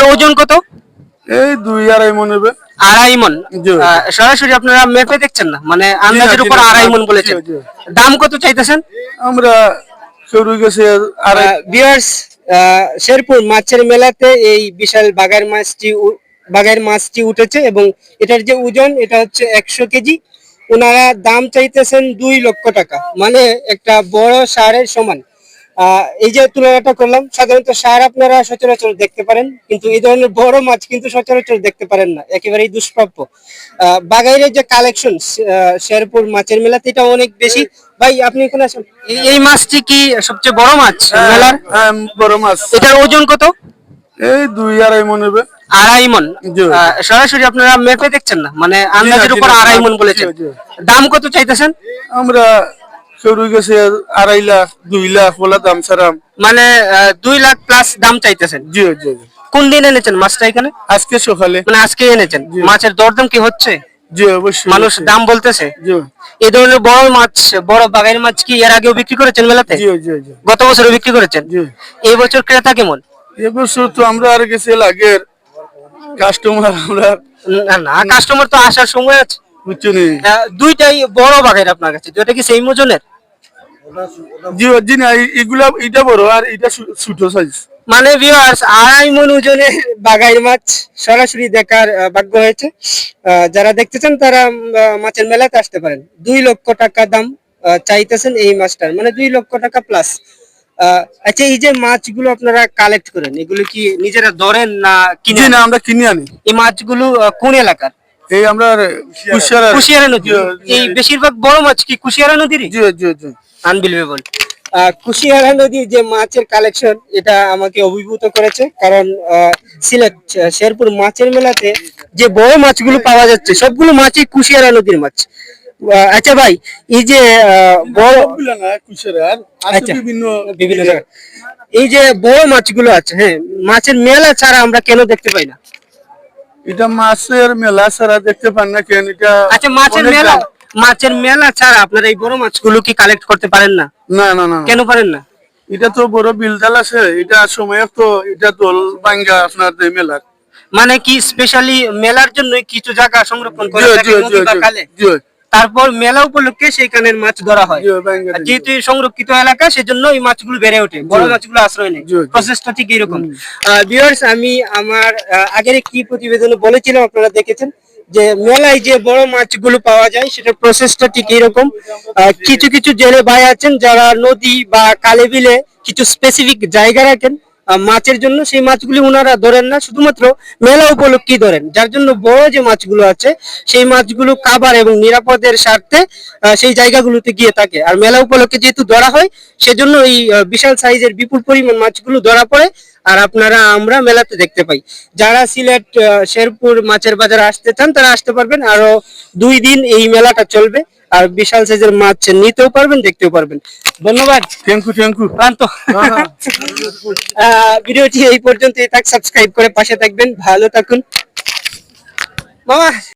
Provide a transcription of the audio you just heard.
এটার ওজন কত? এই দুই আড়াই মন হবে। আড়াই মন? সরাসরি আপনারা মেপে দেখছেন না? মানে আন্দাজের উপর আড়াই মন বলেছেন। দাম কত চাইতেছেন? আমরা শুরু গেছে বিয়ার্স শেরপুর মাছের মেলাতে এই বিশাল বাগার মাছটি বাগার মাছটি উঠেছে এবং এটার যে ওজন এটা হচ্ছে একশো কেজি। ওনারা দাম চাইতেছেন দুই লক্ষ টাকা। মানে একটা বড় সারের সমান। এই যে তুলনাটা করলাম সাধারণত সার আপনারা সচরাচর দেখতে পারেন কিন্তু এই ধরনের বড় মাছ কিন্তু সচরাচর দেখতে পারেন না একেবারেই দুষ্প্রাপ্য। আহ, বাগাইরের যে কালেকশন শেরপুর মাছের মেলাতে এটা অনেক বেশি। ভাই আপনি এখানে আসেন। এই- মাছটি কি সবচেয়ে বড় মাছ মেলার? হ্যাঁ, বড় মাছ। এটার ওজন কত? এই দুই আড়াই মন হবে। আড়াই মন? আহ, সরাসরি আপনারা মেপে দেখছেন না? মানে আন্দাজের উপর আড়াই মন বলেছেন। দাম কত চাইতেছেন? আমরা গেছে আড়াই লাখ দুই লাখ বলা দাম ছাড়াম। মানে দুই লাখ প্লাস দাম চাইতেছেন? জি জি। কোন দিন এনেছেন মাছটা এখানে? আজকে সকালে। মানে আজকে এনেছেন? মাছের দরদাম কি হচ্ছে? জি অবশ্যই মানুষ দাম বলতেছে? জি। এই ধরনের বড় মাছ বড় মাছ কি এর আগেও বিক্রি করেছেন মেলাতে? জি জি জি। গত বছরও বিক্রি করেছেন? জি। এই বছর ক্রেতা কেমন? এবছর তো আমরা আর গেছে লাগের কাস্টমার আমরা না না কাস্টমার তো আসার সময় আছে। দুইটাই বড় আপনার কাছে। দুইটা কি সেই ওজনের? জি জি না এগুলা এটা বড় আর এটা ছোট সাইজ মানে ভিউয়ার্স আড়াই মন ওজনে বাগাই মাছ সরাসরি দেখার ভাগ্য হয়েছে। যারা দেখতে চান তারা মাছের মেলাতে আসতে পারেন। দুই লক্ষ টাকা দাম চাইতেছেন এই মাছটার। মানে দুই লক্ষ টাকা প্লাস আচ্ছা এই যে মাছগুলো আপনারা কালেক্ট করেন এগুলো কি নিজেরা ধরেন না কিনে না আমরা কিনে আনি। এই মাছগুলো কোন এলাকার? এই আমরা কুশিয়ারা কুশিয়ারা নদী। এই বেশিরভাগ বড় মাছ কি কুশিয়ারা নদীরই? জি জি জি। আনবিলিভেবল কুশিয়ারা নদীর যে মাছের কালেকশন এটা আমাকে অভিভূত করেছে। কারণ আহ, সিলেট শেরপুর মাছের মেলাতে যে বড় মাছগুলো পাওয়া যাচ্ছে সবগুলো মাছই কুশিয়ারা নদীর মাছ। আচ্ছা ভাই এই যে আহ, বড় আচ্ছা। বিভিন্ন বিভিন্ন জায়গায়। এই যে বড় মাছগুলো আছে হ্যাঁ মাছের মেলা ছাড়া আমরা কেন দেখতে পাই না? এটা মাছের মেলা ছাড়া দেখতে পান না কেন? এটা আচ্ছা মাছের মেলা মাছের মেলা ছাড়া আপনারা এই বড় মাছগুলো কি কালেক্ট করতে পারেন না? না না না। কেন পারেন না? এটা তো বড় বিলদাল আছে। এটা সময় তো এটা দোল বাঙ্গা আপনার মেলার মানে কি স্পেশালি মেলার জন্য কিছু জায়গা সংরক্ষণ করে তারপর মেলা উপলক্ষে সেইখানের মাছ ধরা হয়। যেহেতু সংরক্ষিত এলাকা সেজন্য এই মাছগুলো বেড়ে ওঠে। বড় মাছগুলো আশ্রয় নেয়। জি। প্রসেসটা ঠিক এরকম ভিউয়ার্স আমি আমার আগের কি প্রতিবেদনে বলেছিলাম আপনারা দেখেছেন যে মেলায় যে বড় মাছগুলো পাওয়া যায় সেটার প্রসেসটা ঠিক এরকম কিছু কিছু জেলে ভাই আছেন যারা নদী বা কালে বিলে কিছু স্পেসিফিক জায়গা রাখেন। মাছের জন্য সেই মাছগুলি ওনারা ধরেন না, শুধুমাত্র মেলা উপলক্ষেই ধরেন। যার জন্য বড় যে মাছগুলো আছে, সেই মাছগুলো কাবার এবং নিরাপদের স্বার্থে সেই জায়গাগুলোতে গিয়ে থাকে। আর মেলা উপলক্ষে যেহেতু ধরা হয়, সেজন্য এই বিশাল সাইজের বিপুল পরিমাণ মাছগুলো ধরা পড়ে। আর আপনারা আমরা মেলাতে দেখতে পাই। যারা সিলেট শেরপুর মাছের বাজার আসতে চান তারা আসতে পারবেন। আরও দুই দিন এই মেলাটা চলবে। আর বিশাল সাইজের মাছ নিতেও পারবেন দেখতেও পারবেন। ধন্যবাদ। থ্যাংক থ্যাংক আহ, ভিডিওটি এই পর্যন্তই থাক। সাবস্ক্রাইব করে পাশে থাকবেন। ভালো থাকুন। মামা